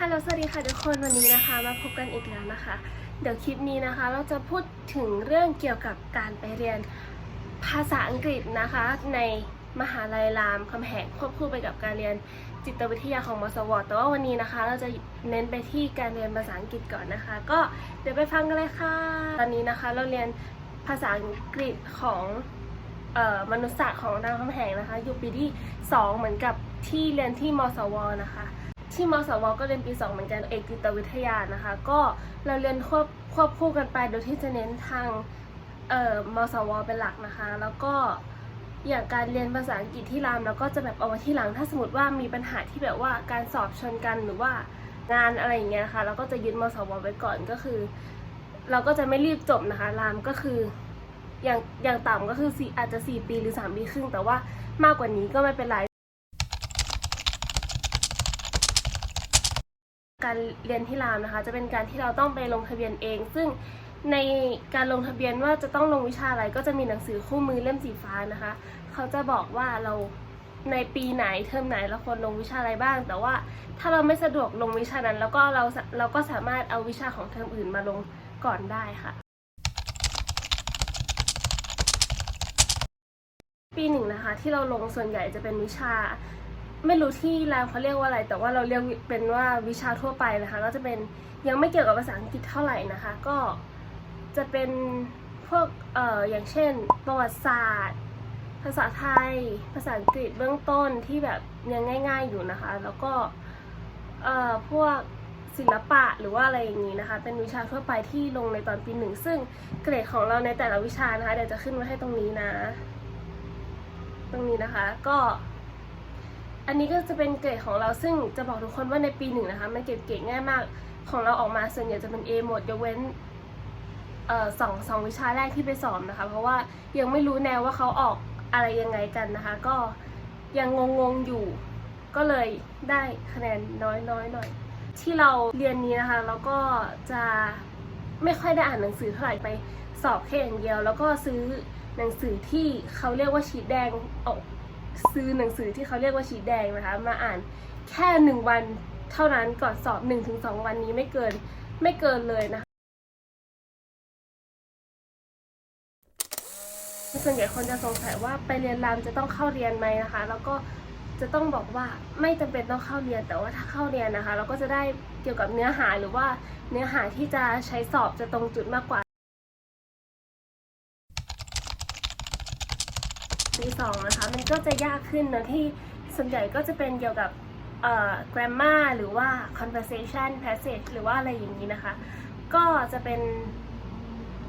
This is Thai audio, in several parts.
ฮัลโหลสวัสดีค่ะทุกคนวันนี้นะคะมาพบกันอีกแล้วนะคะ เดี๋ยวคลิปนี้นะคะเราจะพูดถึงเรื่องเกี่ยวกับการไปเรียนภาษาอังกฤษนะคะ ในมหาลัยรามคำแหงควบคู่ไปกับการเรียนจิตวิทยาของมสวแต่ว่าวันนี้นะคะ เราจะเน้นไปที่การเรียนภาษาอังกฤษก่อนนะคะ ก็เดี๋ยวไปฟังกันเลยค่ะ ตอนนี้นะคะเราเรียนภาษาอังกฤษของออมนุษยศาสตร์ของรามคำแหงนะคะอยู่ปีที่สองเหมือนกับที่เรียนที่มสวนะคะ ที่มสวก็เรียนปี 2 เหมือนกันเอกจิตวิทยานะคะ ก็เราเรียนควบควบคู่กันไปโดยที่จะเน้นทางเอ่อมสวเป็นหลักนะคะ แล้วก็อย่างการเรียนภาษาอังกฤษที่รามเราก็จะแบบเอาไว้ที่หลัง ถ้าสมมติว่ามีปัญหาที่แบบว่าการสอบชนกันหรือว่างานอะไรอย่างเงี้ยนะคะเราก็จะยึดมสวไว้ก่อนก็คือ เราก็จะไม่รีบจบนะคะรามก็คืออย่างอย่างต่ำก็คือสี่อาจจะ 4 ปีหรือ 3 ปีครึ่ง แต่ว่ามากกว่านี้ก็ไม่เป็นไร การเรียนที่รามนะคะ จะเป็นการที่เราต้องไปลงทะเบียนเอง ซึ่งในการลงทะเบียนว่าจะต้องลงวิชาอะไรก็จะมีหนังสือคู่มือเล่มสีฟ้านะคะ เขาจะบอกว่าเราในปีไหนเทอมไหนเราควรลงวิชาอะไรบ้าง แต่ว่าถ้าเราไม่สะดวกลงวิชานั้น แล้วก็เราเราก็สามารถเอาวิชาของเทอมอื่นมาลงก่อนได้ค่ะ ปีหนึ่งนะคะ ที่เราลงส่วนใหญ่จะเป็นวิชา ไม่รู้ที่รามเขาเรียกว่าอะไร แต่ว่าเราเรียกเป็นว่าวิชาทั่วไปนะคะ ก็จะเป็นยังไม่เกี่ยวกับภาษาอังกฤษเท่าไหร่นะคะ ก็จะเป็นพวกเอ่ออย่างเช่น ประวัติศาสตร์ ภาษาไทย ภาษาอังกฤษเบื้องต้นที่แบบยังง่าย ๆอยู่นะคะ แล้วก็เอ่อพวกศิลปะหรือว่าอะไรอย่างนี้นะคะ เป็นวิชาทั่วไปที่ลงในตอนปีหนึ่ง ซึ่งเกรดของเราในแต่ละวิชานะคะ เดี๋ยวจะขึ้นไว้ให้ตรงนี้นะ ตรงนี้นะคะ ก็ อันนี้ก็จะเป็นเกรดของเราซึ่งจะบอกทุกคนว่าในปีหนึ่งนะคะมันเก็บเกรดง่ายมากของเราออกมาส่วนใหญ่จะเป็น A หมดยกเว้นเอ่อสองสองวิชาแรกที่ไปสอบนะคะ เพราะว่ายังไม่รู้แนวว่าเขาออกอะไรยังไงกันนะคะ ก็ยังงงๆอยู่ ก็เลยได้คะแนนน้อยๆหน่อย ที่เราเรียนนี้นะคะแล้วก็จะไม่ค่อยได้อ่านหนังสือเท่าไหร่ไปสอบแค่อย่างเดียว แล้วก็ซื้อหนังสือที่เขาเรียกว่าชีทแดงออก ซื้อหนังสือที่เขาเรียกว่าชีแดงนะคะ มาอ่านแค่หนึ่งวันเท่านั้นก่อนสอบหนึ่งถึงสองวันนี้ไม่เกินไม่เกินเลยนะคะส่วนใหญ่คนจะสงสัยว่าไปเรียนรามจะต้องเข้าเรียนไหมนะคะ แล้วก็จะต้องบอกว่าไม่จำเป็นต้องเข้าเรียนแต่ว่าถ้าเข้าเรียนนะคะ เราก็จะได้เกี่ยวกับเนื้อหาหรือว่าเนื้อหาที่จะใช้สอบจะตรงจุดมากกว่า ปีสองนะคะ มันก็จะยากขึ้นเนอะที่ส่วนใหญ่ก็จะเป็นเกี่ยวกับเอ่อ grammar หรือว่า conversation passage หรือว่าอะไรอย่างนี้นะคะ ก็จะเป็น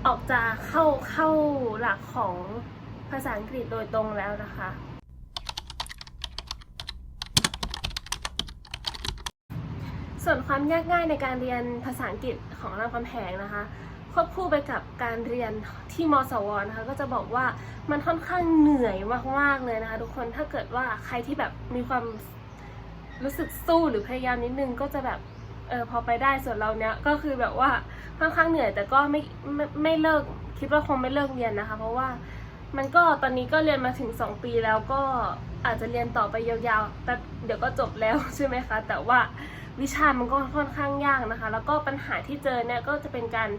ออกจะเข้าเข้าหลักของภาษาอังกฤษโดยตรงแล้วนะคะ ส่วนความยากง่ายในการเรียนภาษาอังกฤษของรามคำแหงนะคะ ควบคู่ไปกับการเรียนที่มสวนะคะก็จะบอกว่ามันค่อนข้างเหนื่อยมากๆเลยนะคะ ทุกคนถ้าเกิดว่าใครที่แบบมีความรู้สึกสู้หรือพยายามนิดนึงก็จะแบบเออพอไปได้ส่วนเราเนี้ยก็คือแบบว่าค่อนข้างเหนื่อยแต่ก็ไม่ไม่ไม่เลิกคิดว่าคงไม่เลิกเรียนนะคะ เพราะว่ามันก็ตอนนี้ก็เรียนมาถึง 2 ปีแล้วก็อาจจะเรียนต่อไปยาวๆแต่เดี๋ยวก็จบแล้วใช่ไหมคะ แต่ว่าวิชามันก็ค่อนข้างยากนะคะ แล้วก็ปัญหาที่เจอเนี่ยก็จะเป็นการ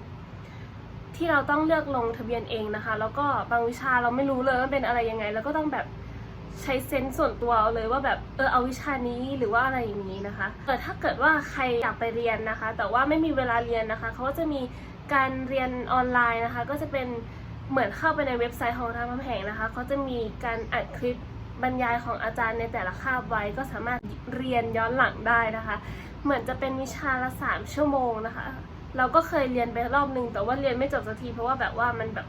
ที่เราต้องเลือกลงทะเบียนเองนะคะ แล้วก็บางวิชาเราไม่รู้เลยว่าเป็นอะไรยังไง แล้วก็ต้องแบบใช้เซนส์ส่วนตัวเอาเลยว่าแบบเออเอาวิชานี้หรือว่าอะไรอย่างนี้นะคะแต่ถ้าเกิดว่าใครอยากไปเรียนนะคะ แต่ว่าไม่มีเวลาเรียนนะคะเขาก็จะมีการเรียนออนไลน์นะคะ ก็จะเป็นเหมือนเข้าไปในเว็บไซต์ของทางคำแหงนะคะเขาจะมีการอัดคลิปบรรยายของอาจารย์ในแต่ละคาบไว้ก็สามารถเรียนย้อนหลังได้นะคะ เหมือนจะเป็นวิชาละสามชั่วโมงนะคะ เราก็เคยเรียนไปรอบนึง แต่ว่าเรียนไม่จบสักทีเพราะว่าแบบว่ามันแบบ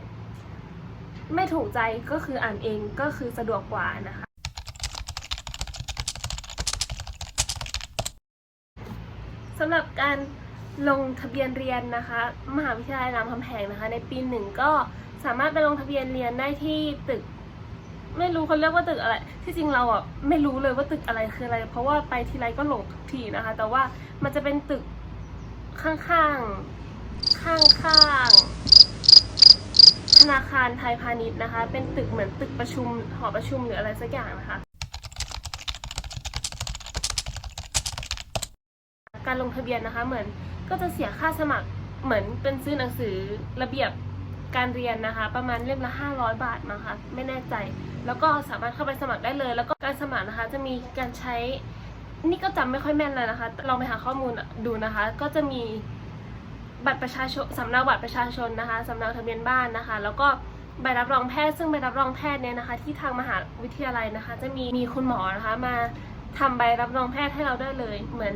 ไม่ถูกใจก็คืออ่านเองก็คือสะดวกกว่านะคะ สำหรับการลงทะเบียนเรียนนะคะ มหาวิทยาลัยรามคำแหงนะคะ ในปีหนึ่งก็สามารถไปลงทะเบียนเรียนได้ที่ตึก ไม่รู้เขาเรียกว่าตึกอะไร ที่จริงเราอะไม่รู้เลยว่าตึกอะไรคืออะไร เพราะว่าไปทีไรก็หลงทุกทีนะคะ แต่ว่ามันจะเป็นตึก ข้างๆข้างๆธนาคารไทยพาณิชย์นะคะ เป็นตึกเหมือนตึกประชุมหอประชุมหรืออะไรสักอย่างนะคะกการลงทะเบียนนะคะเหมือนก็จะเสียค่าสมัครเหมือนเป็นซื้อหนังสือระเบียบการเรียนนะคะ ประมาณเล่มละ500 บาทมั้งคะไม่แน่ใจ แล้วก็สามารถเข้าไปสมัครได้เลย แล้วก็การสมัครนะคะ จะมีการใช้ นี่ก็จำไม่ค่อยแม่นเลยนะคะ ลองไปหาข้อมูลดูนะคะ ก็จะมีบัตรประชาชนสำเนาบัตรประชาชนนะคะสำเนาทะเบียนบ้านนะคะ แล้วก็ใบรับรองแพทย์ซึ่งใบรับรองแพทย์เนี่ยนะคะ ที่ทางมหาวิทยาลัยนะคะ จะมีมีคุณหมอนะคะมาทำใบรับรองแพทย์ให้เราได้เลย เหมือน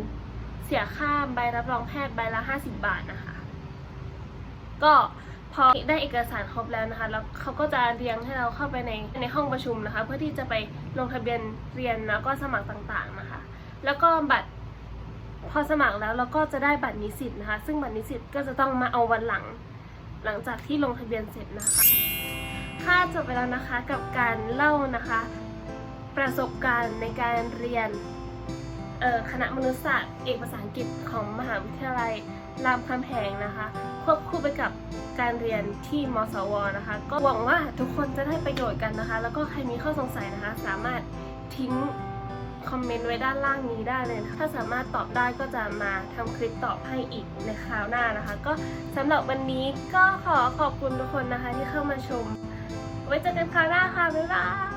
เสียค่าใบรับรองแพทย์ใบละ 50 บาทนะคะ ก็พอได้เอกสารครบแล้วนะคะ แล้วเขาก็จะเรียงให้เราเข้าไปในในห้องประชุมนะคะ เพื่อที่จะไปลงทะเบียนเรียนแล้วก็สมัครต่างๆนะคะ แล้วก็บัตรพอสมัครแล้วเราก็จะได้บัตรนิสิตนะคะ ซึ่งบัตรนิสิตก็จะต้องมาเอาวันหลัง หลังจากที่ลงทะเบียนเสร็จนะคะ ค่ะจบไปแล้วนะคะกับการเล่านะคะ ประสบการณ์ในการเรียนคณะมนุษยศาสตร์เอกภาษาอังกฤษของมหาวิทยาลัยรามคำแหงนะคะ ควบคู่ไปกับการเรียนที่มสวนะคะ ก็หวังว่าทุกคนจะได้ประโยชน์กันนะคะ แล้วก็ใครมีข้อสงสัยนะคะ สามารถทิ้ง คอมเมนต์ไว้ด้านล่างนี้ได้เลยถ้าสามารถตอบได้ก็จะมาทำคลิปตอบให้อีกในคราวหน้านะคะ ก็สำหรับวันนี้ก็ขอขอบคุณทุกคนนะคะที่เข้ามาชม ไว้เจอกันคราวหน้าค่ะ บ๊ายบาย